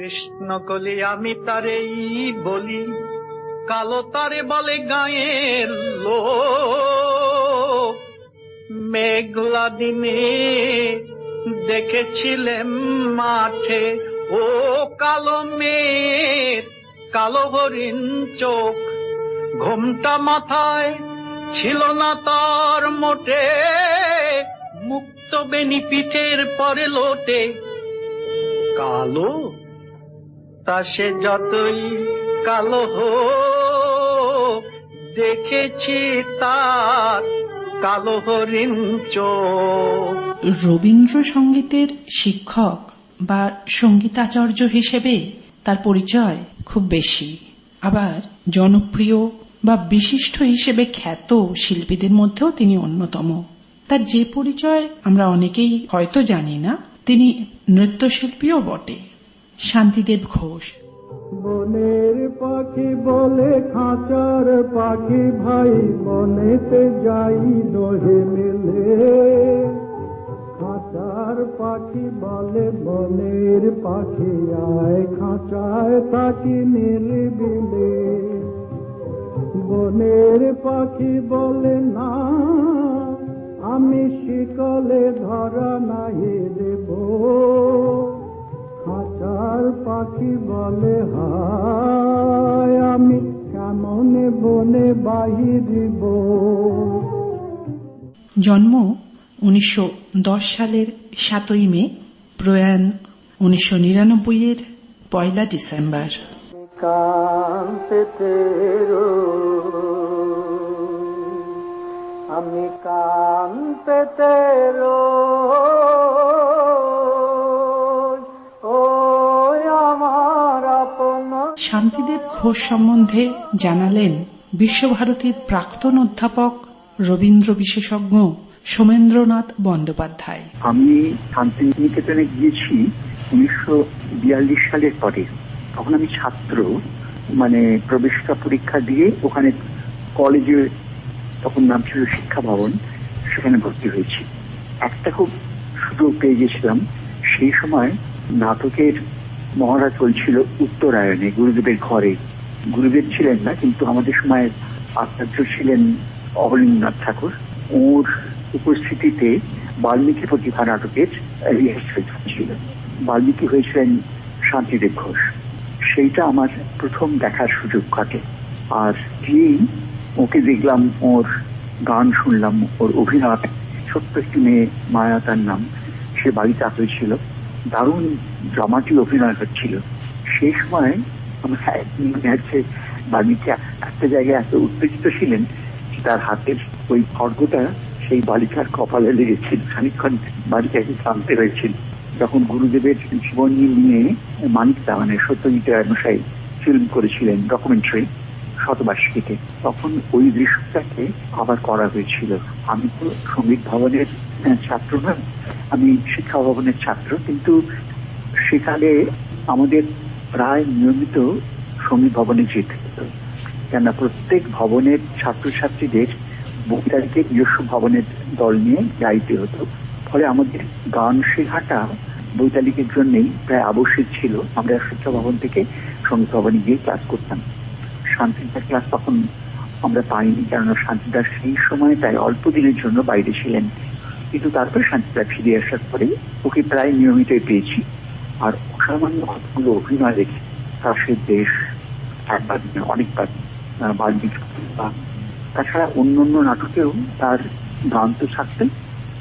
কৃষ্ণ কলি, আমি তারেই বলি, কালো তারে বলে গায়ের লো মেঘলা দিনে দেখেছিলেন মাঠে, ও কালো মেয়ের কালো হরিণ চোখ। ঘুমটা মাথায় ছিল না তার মোটে, মুক্ত বেনি পিঠের পরে লোটে। কালো তা সে যতই কালো হোক, দেখেছি তার কালো হরিণ রবীন্দ্রসঙ্গীতের শিক্ষক বা সঙ্গীতাচার্য হিসেবে তার পরিচয় খুব বেশি। আবার জনপ্রিয় বা বিশিষ্ট হিসেবে খ্যাত শিল্পীদের মধ্যেও তিনি অন্যতম। তার যে পরিচয় আমরা অনেকেই হয়তো জানি না, তিনি নৃত্যশিল্পীও বটে। শান্তিদেব ঘোষ। বনের পাখি বলে, খাঁচার পাখি ভাই, বনেতে যাই দহে মেলে। খাঁচার পাখি বলে, বনের পাখি আয়, খাঁচায় থাকি নির্বিলে। বনের পাখি বলে, না, আমি শিকলে ধরা নাহি দেব। পাখি বলে হায় আমি কেমনে বনে বাহিরিব জন্ম উনিশশো দশ সালের সাতই মে প্রয়াণ উনিশশো নিরানব্বইয়ের পয়লা ডিসেম্বর। আমি কান্তে তেরো ও শান্তিদেব ঘোষ সম্বন্ধে জানালেন বিশ্বভারতীর প্রাক্তন অধ্যাপক রবীন্দ্র বিশেষজ্ঞ সোমেন্দ্রনাথ বন্দ্যোপাধ্যায়। আমি শান্তিনিকেতনে গিয়েছি উনিশশো বিয়াল্লিশ সালের পরে। তখন আমি ছাত্র মানে প্রবেশিকা পরীক্ষা দিয়ে ওখানে কলেজে তখন নাম ছিল শিক্ষা ভবন সেখানে ভর্তি হয়েছি। একটা খুব সুযোগ পেয়ে গেছিলাম। সেই সময় নাটকের মহড়া চলছিল উত্তরায়ণে গুরুদেবের ঘরে গুরুদেব ছিলেন না, কিন্তু আমাদের সময় আচার্য ছিলেন অবনীন্দ্রনাথ ঠাকুর। ওর উপস্থিতিতে বাল্মীকি প্রতিভা নাটকের রিহার্সাল ছিল বাল্মীকি হয়েছিলেন শান্তিদেব ঘোষ। সেইটা আমার প্রথম দেখার সুযোগ ঘটে। আর গিয়েই ওকে দেখলাম, ওর গান শুনলাম, ওর অভিনয়। ছোট্ট একটি মেয়ে, মায়া তার নাম। সে বাড়িতে হয়েছিল। দারুণ ড্রামাটিক অভিনয় হচ্ছিল। সেই সময় আছে বাড়িতে একটা জায়গায় এত উত্তেজিত ছিলেন তার হাতের ওই খড়গটা সেই বালিকার কপালে লেগেছিল খানিক্ষণ বালিকাকে টানতে হয়েছিল। যখন গুরুদেবের জীবনী নিয়ে মানিকদা মানে সত্যজিৎ রায়মশাই ফিল্ম করেছিলেন ডকুমেন্টারি শতবার্ষিকীতে তখন ওই দৃশ্যটাকে আবার করা হয়েছিল। আমি তো সংগীত ভবনের ছাত্র নয় আমি শিক্ষা ভবনের ছাত্র, কিন্তু সেখানে আমাদের প্রায় নিয়মিত সংগীত ভবনে যেতে হতো। কেননা প্রত্যেক ভবনের ছাত্রছাত্রীদের বক্তারিকে নিজস্ব ভবনের দল নিয়ে গাইতে হতো। ফলে আমাদের গান শেখাটা বৈতালিকের জন্যই প্রায় আবশ্যিক ছিল। আমরা শিক্ষা ভবন থেকে সংগীত ভবনে গিয়ে ক্লাস করতাম। শান্তিদার ক্লাস তখন আমরা পাইনি, কেননা শান্তিদার সেই সময় প্রায় অল্প দিনের জন্য বাইরে ছিলেন। কিন্তু তারপরে শান্তিদা ফিরে আসার পরে ওকে প্রায় নিয়মিতই পেয়েছি। আর অসামান্য কতগুলো অভিনয় দেখি কাশের দেশ একবার অনেকবার বাল্মীকি তাছাড়া অন্য অন্য নাটকেও তার গান তো থাকতেন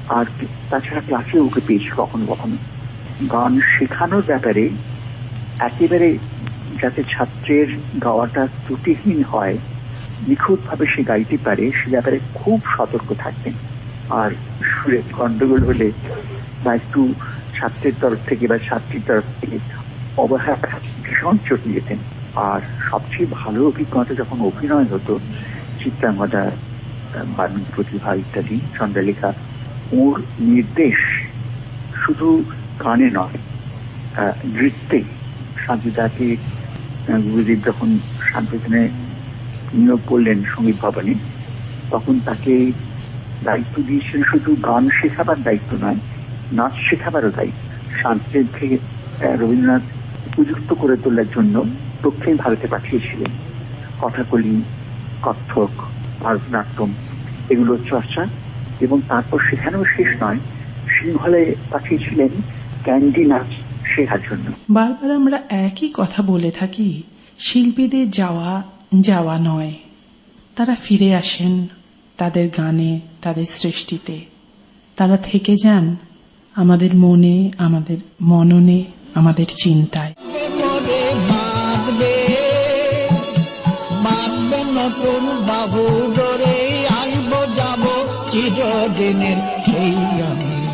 আর তাছাড়া ক্লাসে ওকে পেয়েছি কখনো কখনো। গান শেখানোর ব্যাপারে একেবারে যাতে ছাত্রের গাওয়াটা ত্রুটিহীন হয় নিখুঁতভাবে সে গাইতে পারে সে ব্যাপারে খুব সতর্ক থাকতেন আর সুরে গন্ডগোল হলে বা একটু ছাত্রের তরফ থেকে বা ছাত্রীর তরফ থেকে অবহেলা ভীষণ চটে যেতেন আর সবচেয়ে ভালো অভিজ্ঞতা যখন অভিনয় হতো চিত্রাঙ্গদা বাল্মীকি প্রতিভা ইত্যাদি চন্দ্রলেখা ওর নির্দেশ শুধু গানে নয় নৃত্যে আহ, গুরুদেব যখন শান্তিদানে নিয়োগ করলেন সংগীত ভবনে, তখন তাকে দায়িত্ব দিয়েছেন শুধু গান শেখাবার দায়িত্ব নয়, নাচ শেখাবারও দায়িত্ব। শান্তিদেব থেকে রবীন্দ্রনাথ উপযুক্ত করে তোলার জন্য দক্ষিণ ভারতে পাঠিয়েছিলেন। কথাকলি কত্থক ভারতনাট্যম এগুলোর চর্চা এবং তারপর সেখানেও শেষ নয়, সিংহলে পাঠিয়েছিলেন ক্যান্ডি নাচ শেখার জন্য। বারবার আমরা একই কথা বলে থাকি শিল্পীদের যাওয়া যাওয়া নয়। তারা ফিরে আসেন তাদের গানে তাদের সৃষ্টিতে। তারা থেকে যান আমাদের মনে আমাদের মননে আমাদের চিন্তায়। নতুন বাবু ডরে আসব যাব চিরদিনের সেই আমি